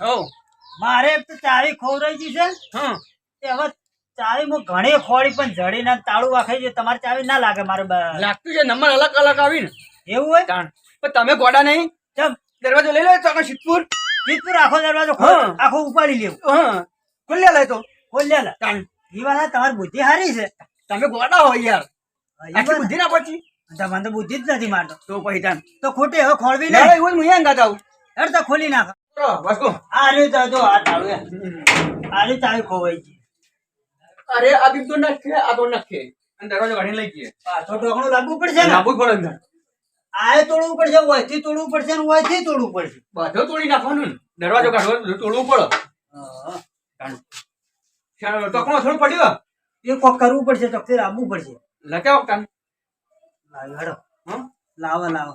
હો. મારે તો ચાવી ખોવરાઈ ગઈ છે. હવે ચાવી ઘણી ખોળી પણ જડી ના તાળું વાખાઈ છે તમારી ચાવી ના લાગે મારે લાગતું છે નંબર અલગ અલગ આવી ને એવું હોય? પણ તમે ગોડા નહીં. દરવાજો લઈ લો તો સિદ્ધપુર. સિદ્ધપુર આખો દરવાજો આખો ઉપાડી લેવું. ખોલ્યા ખુલ્લે તો. ખોલ્યા લા. તાણ. એ વાત તમારી બુદ્ધિ સારી છે. તમે ગોડા હોય યાર. બુદ્ધિ ના પછી. તમને તો બુદ્ધિ જ નથી મારતો. તો પછી તો ખોટી હવે ખોળવી ના એવું હું અહીંયા ગાતા આવું. તો ખોલી નાખ. ચલો, વાસ્કો આ રહ્યું તો જો આ તાળું એ. આ ખોવાઈ ગઈ અરે આ તો નાખે આ તો નખે. અને દરવાજો કાઢીને લઈ ગયે પાછો ઢોકણું લાગવું પડશે ને? લાંબુ પડે અંદર. આ તોડવું પડશે ઓયથી તોડવું પડશે ને ઓયથી તોડવું પડશે. બધો તોડી નાખવાનું ને. દરવાજો કાઢવો તોડવું પડે. હા. ટોકણો થોડું પડ્યો એ કોક કરવું પડશે તો ફેર પડશે. લગાવો કાન. લાવ હેડો. લાવો લાવો.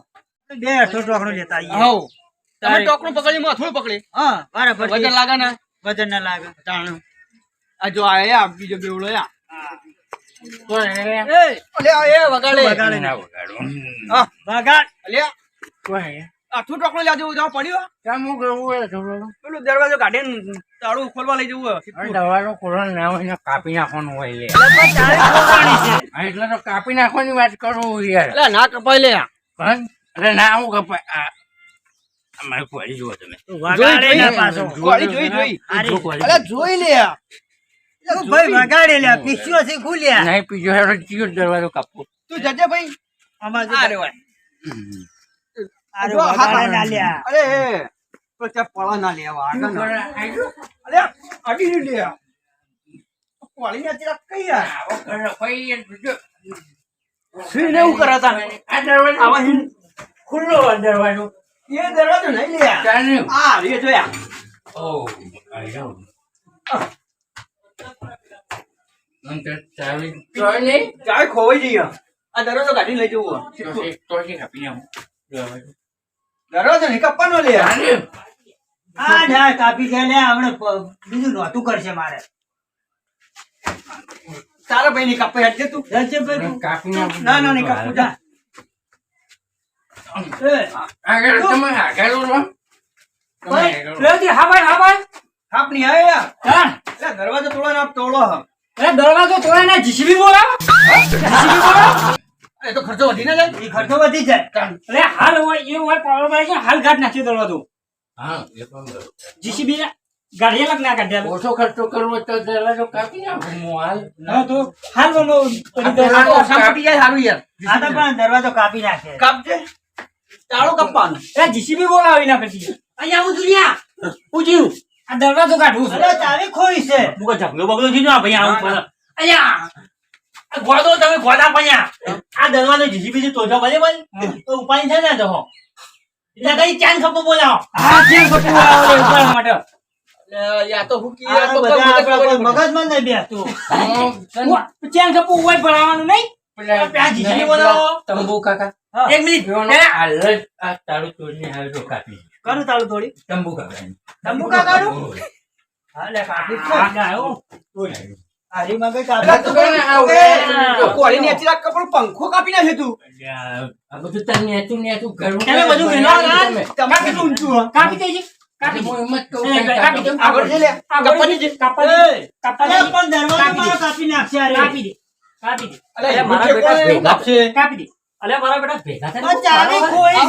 બે અઠો ઢોકણું લેતા આવીએ. તમે ટોકણું પકડી માથું પકડી હા બરાબર વજન લાગે ને વજન ના લાગે. તાણ. આ જો આયા બીજો બેવડો આ. એ? અલે આ એ વગાડે. વગાડે. ના. વગાડું. હા વગાડ. અલ્યા કોઈ. આઠું ટોકણું લાજો જાવ પડ્યો કેમ હું કરવું હોય થોડું? પેલું દરવાજો કાઢીને તાળું ખોલવા લઈ જવું દરવાજો હવે ના હોય કાપી નાખવાનું હોય એટલે તો કાપી નાખવાની વાત કરું યાર. ના કપાય લે ના હું કપાય. આ કોળી જુઓ તમે. વગાડે જોઈ, ના પાછો. કોળી જોઈ, જોઈ. અરે, જો કોળી. અલા જોઈ લે ભાઈ વગાડે લે પીસ્યો છે ખુલ્યા. નહીં પીજો હેડો ચિયો દરવાજો કાપો. તું જજે ભાઈ. આમાં જો- અરે વાય અરે વગાડે ના લ્યા. અરે તો ત્યાં પળા ના લેવા આગળ ના. અડી લે. કોળી ને અત્યારે કઈ યાર? સિંહ ને એવું કરે આ દરવાજો આવા ખુલ્લો દરવાજો. એ દરવાજો નહીં લે. આ રે જોયા ઓહ, આવી જાઓ. મને તો ચાવી તો નહીં. ચાય ખોવાઈ જઈએ આ દરવાજો કાઢી લઈ જવું. તો એ- એ કાપી નાખું. દરવાજો. દરવાજો નહીં કાપવાનો લે હા ના કાપી દે લે હમણાં બીજું નોતું કરશે મારે તારા ભાઈ ની કાપે હટજે તું હટજે ભાઈ કાપી ના ના નહીં કાપું જા દરવાજો તોડો ને તોડો દરવાજો તોડે ને જીસીબી બોલાવો. જીસીબી બોલાવો. એ તો ખર્ચો વધી ના જાય. એ ખર્ચો વધી જાય. એટલે હાલ હોય એ હોય પાવર ભાઈ છે હાલ ગાઢ નાખી દરવાજો. હા, એ પણ બરોબર. જીસીબી ગાડી અલગ ના કાઢ્યા ઓછો ખર્ચો કરવો તો દરવાજો કાપી નાખું હું હાલ. ના તો હાલ બોલો કાપી તો જાય સારું યાર આ તો પણ દરવાજો કાપી નાખે. કાપજે. તાળો કાપવાનો એ જીસીબી બોલાવી ના પછી. અહીંયા હું દુનિયા પૂછ્યું આ દરવાજો કાઢવું છે. અરે ચાવી ખોઈ છે. મુકો ઝગલો બગલો થઈ ગયો ભાઈ આવું પડે અહીંયા. ગોદો તમે ગોદા પણ્યા આ દરવાજો જીસીબી જો ભલે ભલે. તો ઉપાય છે ને તો એટલે કઈ ચાન ખપો બોલાવો. હા ચાન ખપો બોલાવો ઉપાડવા માટે. યા તો આ તો મગજમાં નહીં બેસતું. ચાંદ ખપો ઉપાય ભરાવાનું નહીં? તંબુ કાકા. એક મિનિટ. આ તારું તોડીને હાલ તો કાપી કરું તાળું તોડી? તંબુ કાકા તંબુ કાકાનું? હા લે કાપી જ આ છે. ગાયો. હારી માં કઈ એટલે કાપી તું તો ને આ એ, કોળીની અચી રાખ કપડું પંખો કાપી નાખે તું. આ બધું તને નેતું નેતું ઘરનું તમે બધું વિનો તમે. કેટલું ઊંચું? કાપી દેજે કાપી હું એમ જ કહું કાપી દો. આગળ લે. કાપી દે. કાપી અરે પણ દરવાજો મારો કાપી નાખશે કાપી દે. કાપી દે. અલે, અલે, મારા બેટા ભેગા કાપશે? કાપી દે. અલે મારા બેટા ભેગા થાય પણ ચાવી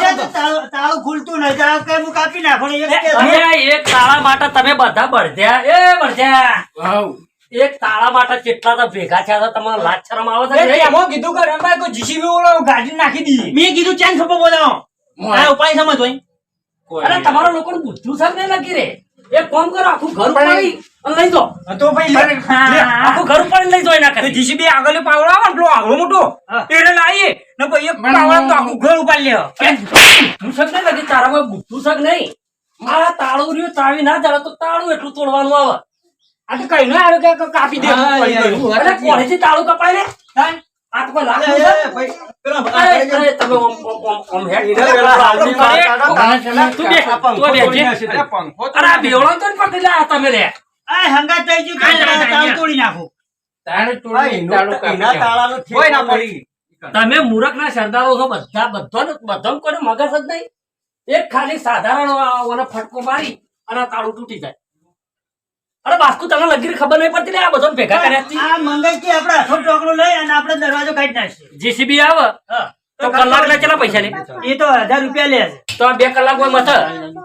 છે તો તાળું તાળું ખુલતું નહીં. તાળું કઈ હું કાપી નાખો એક કે અરે એક તાળા માટે તમે બધા બળધ્યા એ બળધ્યા વાવ. એક તાળા માટે કેટલા તો ભેગા થયા હતા તમારે લાજ શરમ આવે છે કીધું કે રમભાઈ કોઈ જીસીબી બોલાવો ગાડી નાખી દી. મેં કીધું ચેન ખપો બોલાવો. આ ઉપાય સમજ હોય અરે તમારા લોકો બુદ્ધુ સર નહીં લાગી રે. એક કામ કરો આખું ઘર ઉપાડી અને લઈ જાઓ તો ભાઈ લે. આખું ઘર ઉપાડી લઈ જાઓ એના કરતા. જીસીબી આગળ પાવડો આવે ને પેલો આગળ મોટો. એને લાવીએ ને ભાઈ એક પાવડો તો આખું ઘર ઉપાડી લે હું શક નહીં લાગી તારામાં બુદ્ધું શક નહીં મારા તાળું રહ્યું ચાવી ના જાડે તો તાળું એટલું તોડવાનું આવે આ તો કઈ ના આવે કે કાપી દે કોલેજથી તાળું કપાય ને? આ તો કોઈ તમે મૂરખ ના સરદારો છો બધા બધા બધા કોઈ મગજ જ નહીં. એક ખાલી સાધારણ ફટકો મારી અને તાળું તૂટી જાય. અરે બાસ્કુ તને લગીર ખબર નહીં પડતી આ બધો ભેગા કર્યા હતી આ મંગાઈ કે આપણે આખો ચોકડો લઈ અને આપણે દરવાજો કાઢી નાખીએ જીસીબી આવે. તો કલાક ના કેટલા પૈસા લે એ તો હજાર રૂપિયા લે છે. તો આ બે કલાક હોય મથે.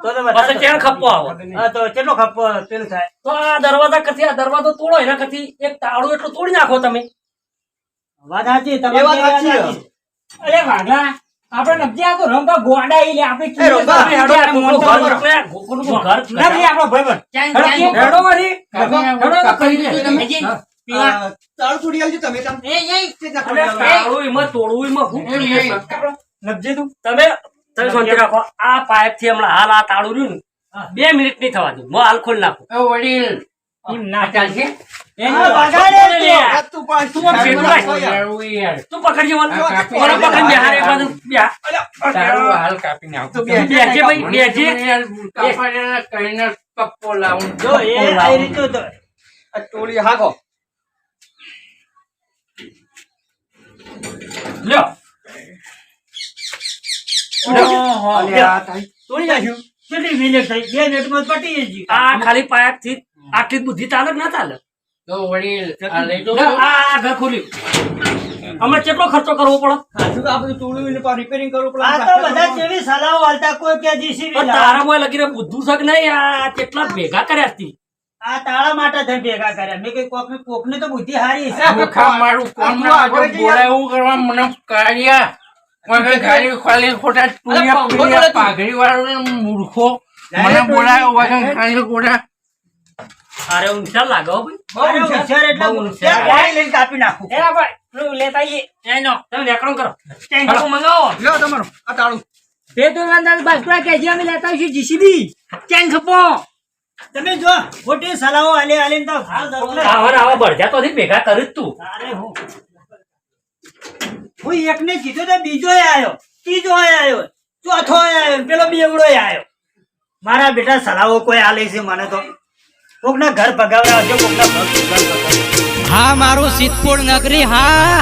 તો તો પછી વધારે. ખપ્પો આવે? હા તો કેટલો ખપ્પો પેલું થાય? તો આ દરવાજા કરતી આ દરવાજો તોડો એના કરતી એક તાળું એટલું તોડી નાખો તમે. વાત સાચી તમારી વાત. સાચી. અરે વાઘા આપણે નથી આ રંગા ગોંડા ઈ લે આપણે એ રંગા, હેડો આ ઘર. મોકલે, કોકનું ઘર નથી આપણો ભાઈબંધ. ચાંદ, હેડો, હેડો વળી. હેડો કરી દે. હજી, આ, તાળું તોડી આલજો તમે તાર. એ, એ, કેટલા અરે તોડી આલજો? તાળું એમાં તોડવું એમાં શું કરીએ છે? તું. તમે તમે શાંતિ રાખો. આ પાઇપથી હમણાં હાલ આ તાળું રહ્યું ને. બે મિનિટ નહીં થવા દઉં હું હાલ ખોલી નાખું. વડીલ. ના ચાલશે? ટોળી હાગો લ્યો. કેટલી મિનિટ થઈ? બે મિનિટમાં પટી જશે. આ ખાલી પાઇપથી આટલી બુદ્ધિ ચાલે ના ચાલે તો વડીલ આ લઈ દો આ આ ઘર ખોલ્યું અમે કેટલો ખર્ચો કરવો પડે? હાથું તો આ તોડ્યું ને પાછું કરવું પડે. આ તો બધા જેવી સલાહો હાલતા કોઈ કે જીસીબી પણ તારામાં લગીને બુદ્ધુ છે નહીં? આ કેટલા ભેગા કર્યા હતી આ તાળા માટે થઈ ભેગા કર્યા. મેં કઈ કોક ને તો બુદ્ધિ હારી છે. મુખા મારું કોણ આ આગળ જઈ યાર. કરવા મને કાઢ્યા ગાડી ખાલી ખોટા ટુરિયા. પાઘડી વાળો મૂર્ખો. મને બોલાયો વગર ખાલી ખોટા અરે ઊંચા લાગો ભાઈ. હોશિયાર એટલે ઊંચા. ગાય લઈને કાપી નાખું. એરા ભાઈ લેતા આઈએ. એનો તમે નેકળો કરો. ટેન્કો મંગાવો. લ્યો તમારું આ તાળું. બે તો અંદર બાજુરા કેજી અમે લેતા આવીશું જીસીબી ખપો તમે જો ખોટી સલાહો આલે આલે તો હાલ દરવાજો. આવા આવા બળજા તો ભેગા કરી તું. અરે હું. હું એકને કીધું તો બીજો આયો ત્રીજો આયો ચોથો આયો પેલો બેવડો આયો. મારા બેટા સલાહો કોઈ આલે છે મને તો. કોકના ઘર ભગાવડાવજો કોકના ભગ હા મારું સિદ્ધપુર નગરી હા.